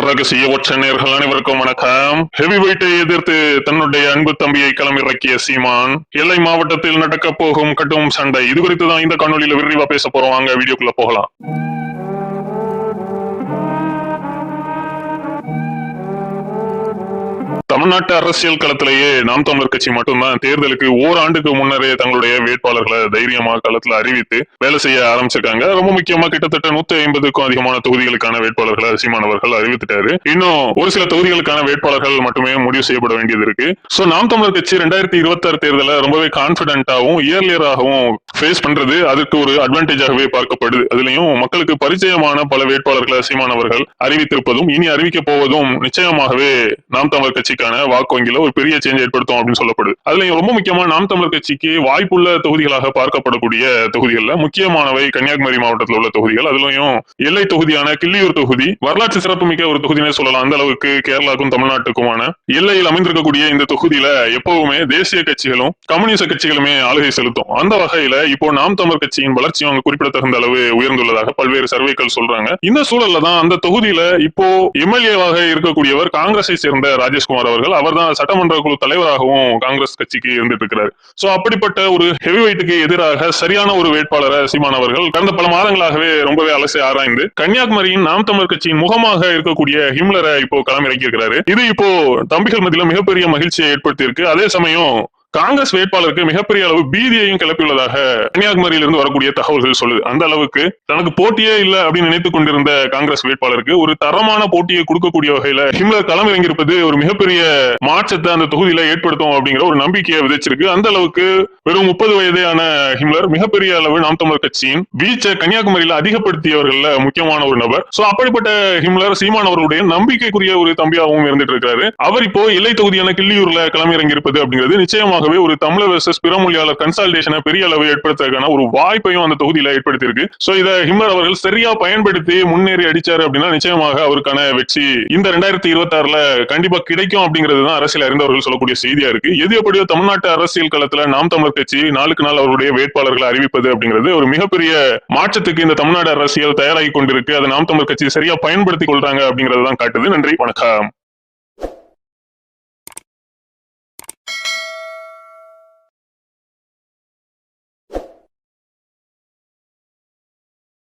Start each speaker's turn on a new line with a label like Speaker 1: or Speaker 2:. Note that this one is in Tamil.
Speaker 1: ரகசிய ஒற்ற நேர்கள் அனைவருக்கும் வணக்கம். ஹெவி வெயிட்டை எதிர்த்து தன்னுடைய அன்பு தம்பியை களமிறக்கிய சீமான் எல்லை மாவட்டத்தில் நடக்க போகும் கடும் சண்டை. இது குறித்து தான் இந்த காணொலியில விரிவா பேச போறோம். வாங்க வீடியோக்குள்ள போகலாம். தமிழ்நாட்டு அரசியல் களத்திலேயே நாம் தமிழர் கட்சி மட்டும்தான் தேர்தலுக்கு ஓராண்டுக்கு முன்னரே தங்களுடைய வேட்பாளர்களை தைரியமா களத்துல அறிவித்து வேலை செய்ய ஆரம்பிச்சிருக்காங்க. ரொம்ப முக்கியமா கிட்டத்தட்ட நூத்தி ஐம்பதுக்கும் அதிகமான தொகுதிகளுக்கான வேட்பாளர்களை சீமானவர்கள் அறிவித்துட்டாரு. இன்னும் ஒரு சில தொகுதிகளுக்கான வேட்பாளர்கள் மட்டுமே முடிவு செய்யப்பட வேண்டியது இருக்கு. சோ நாம் தமிழர் கட்சி ரெண்டாயிரத்தி இருபத்தி ஆறு தேர்தலை ரொம்பவே கான்பிடென்டாவும் இயர்லியராகவும் ஃபேஸ் பண்றது அதுக்கு ஒரு அட்வான்டேஜாகவே பார்க்கப்படுது. அதுலயும் மக்களுக்கு பரிச்சயமான பல வேட்பாளர்களை சீமான் அவர்கள் அறிவித்திருப்பதும் இனி அறிவிக்க போவதும் நிச்சயமாகவே நாம் தமிழர் கட்சிக்கான வாக்கு வங்கியில ஒரு பெரிய சேஞ்ச் ஏற்படுத்தும் அப்படின்னு சொல்லப்படுது. அதுலயும் ரொம்ப முக்கியமா நாம் தமிழர் கட்சிக்கு வாய்ப்புள்ள தொகுதிகளாக பார்க்கப்படக்கூடிய தொகுதிகள்ல முக்கியமானவை கன்னியாகுமரி மாவட்டத்தில் உள்ள தொகுதிகள். அதுலயும் எல்லை தொகுதியான கிள்ளியூர் தொகுதி வரலாற்று சிறப்புமிக்க ஒரு தொகுதினே சொல்லலாம். அந்த அளவுக்கு கேரளாக்கும் தமிழ்நாட்டுக்குமான எல்லையில் அமைந்திருக்கக்கூடிய இந்த தொகுதியில எப்பவுமே தேசிய கட்சிகளும் கம்யூனிஸ்ட் கட்சிகளுமே ஆளுகை செலுத்தும். அந்த வகையில இப்போ நாம் தமிழர் கட்சியின் வளர்ச்சியும் அங்கு குறிப்பிடத்தகுந்த அளவு உயர்ந்துள்ளதாக பல்வேறு சர்வேக்கள் சொல்றாங்க. இந்த சூழல்ல தான் அந்த தொகுதியில இப்போ எம்எல்ஏவாக இருக்கக்கூடியவர் காங்கிரஸை சேர்ந்த ராஜேஷ்குமார் அவர்கள் அவர் தான் சட்டமன்ற குழு தலைவராகவும் காங்கிரஸ் கட்சிக்கு இருந்துட்டு இருக்கிறார் சோ அப்படிப்பட்ட ஒரு ஹெவி வெயிட்டுக்கு எதிராக சரியான ஒரு வேட்பாளரை சீமான் அவர்கள் கடந்த பல மாதங்களாகவே ரொம்பவே அலசி ஆராய்ந்து கன்னியாகுமரியின் நாம் தமிழர் கட்சியின் முகமாக இருக்கக்கூடிய ஹிம்லரை இப்போ களமிறக்கி இருக்கிறாரு இது இப்போ தம்பிகள் மத்தியில மிகப்பெரிய மகிழ்ச்சியை ஏற்படுத்தி இருக்கு அதே சமயம் காங்கிரஸ் வேட்பாளருக்கு மிகப்பெரிய அளவு பீதியையும் கிளப்பியுள்ளதாக கன்னியாகுமரியிலிருந்து இருந்து வரக்கூடிய தகவல்கள் சொல்லுது. அந்த அளவுக்கு தனக்கு போட்டியே இல்ல அப்படின்னு நினைத்துக் கொண்டிருந்த காங்கிரஸ் வேட்பாளருக்கு ஒரு தரமான போட்டியை கொடுக்கக்கூடிய வகையில ஹிம்லர் களம் இறங்கியிருப்பது ஒரு மிகப்பெரிய மாற்றத்தை அந்த தொகுதியில ஏற்படுத்தும் அப்படிங்கிற ஒரு நம்பிக்கையை விதைச்சிருக்கு. அந்த அளவுக்கு வெறும் முப்பது வயதேயான ஹிம்லர் மிகப்பெரிய அளவு நாம் தமிழர் கட்சியின் வீச்சை கன்னியாகுமரியில அதிகப்படுத்தியவர்கள் முக்கியமான ஒரு நபர். சோ அப்படிப்பட்ட ஹிம்லர் சீமான் அவருடைய நம்பிக்கைக்குரிய ஒரு தம்பியாகவும் இருந்துட்டு இருக்காரு அவர் இப்போ எல்லை தொகுதியான கிள்ளியூர்ல களம் இறங்கியிருப்பது அப்படிங்கிறது மூலமாகவே ஒரு தமிழர் வெர்சஸ் பிற மொழியாளர் கன்சல்டேஷனை பெரிய அளவு ஏற்படுத்துறதுக்கான ஒரு வாய்ப்பையும் அந்த தொகுதியில ஏற்படுத்தியிருக்கு. சோ இதை ஹிம்மர் அவர்கள் சரியா பயன்படுத்தி முன்னேறி அடிச்சாரு அப்படின்னா நிச்சயமாக அவருக்கான வெற்றி இந்த ரெண்டாயிரத்தி இருபத்தி ஆறுல கண்டிப்பா கிடைக்கும் அப்படிங்கிறது தான் அரசியல் அறிந்தவர்கள் சொல்லக்கூடிய செய்தியா இருக்கு. எது எப்படியோ தமிழ்நாட்டு அரசியல் களத்துல நாம் தமிழர் கட்சி நாளுக்கு நாள் அவருடைய வேட்பாளர்களை அறிவிப்பது அப்படிங்கிறது ஒரு மிகப்பெரிய மாற்றத்துக்கு இந்த தமிழ்நாடு அரசியல் தயாராகி கொண்டிருக்கு. அதை நாம் தமிழர் கட்சி சரியா பயன்படுத்திக் கொள்றாங்க அப்படிங்கறது தான் காட்டுது. நன்றி வணக்கம்.